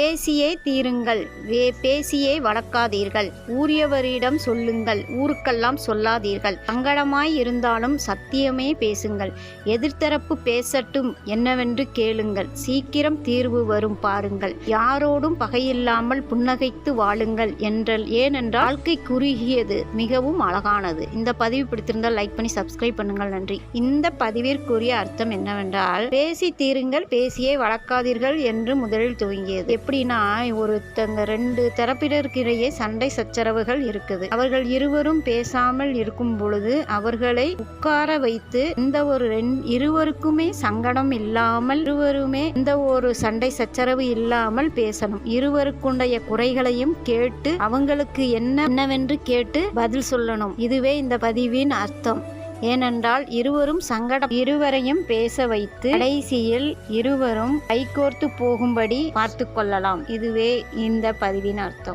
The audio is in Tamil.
பேசியே தீருங்கள். வே பேசியே வளர்க்காதீர்கள். ஊரியவரிடம் சொல்லுங்கள். ஊருக்கெல்லாம் சொல்லாதீர்கள். சங்கடமாய் இருந்தாலும் சத்தியமே பேசுங்கள். எதிர்த்தரப்பு பேசட்டும் என்னவென்று கேளுங்கள். சீக்கிரம் தீர்வு வரும் பாருங்கள். யாரோடும் பகையில்லாமல் புன்னகைத்து வாழுங்கள் என்றல் ஏனென்றால் வாழ்க்கை குறுகியது மிகவும் அழகானது. இந்த பதிவு பிடித்திருந்தால் லைக் பண்ணி சப்ஸ்கிரைப் பண்ணுங்கள். நன்றி. இந்த பதிவிற்குரிய அர்த்தம் என்னவென்றால் பேசி தீருங்கள் பேசியே வளர்க்காதீர்கள் என்று முதலில் துவங்கியது. எப்படின்னா ஒருத்தங்க ரெண்டு தரப்பினருக்கிடையே சண்டை சச்சரவுகள் இருக்குது. அவர்கள் இருவரும் பேசாமல் இருக்கும் பொழுது அவர்களை உட்கார வைத்து இந்த ஒரு ரெண்- இருவருக்குமே சங்கடம் இல்லாமல் இருவருமே இந்த ஒரு சண்டை சச்சரவு இல்லாமல் பேசணும். இருவருக்குடைய குறைகளையும் கேட்டு அவங்களுக்கு என்ன என்னவென்று கேட்டு பதில் சொல்லணும். இதுவே இந்த பதிவின் அர்த்தம். ஏனென்றால் இருவரும் சங்கடம் இருவரையும் பேச வைத்து கடைசியில் இருவரும் கைகோர்த்து போகும்படி பார்த்து கொள்ளலாம். இதுவே இந்த பதிவின் அர்த்தம்.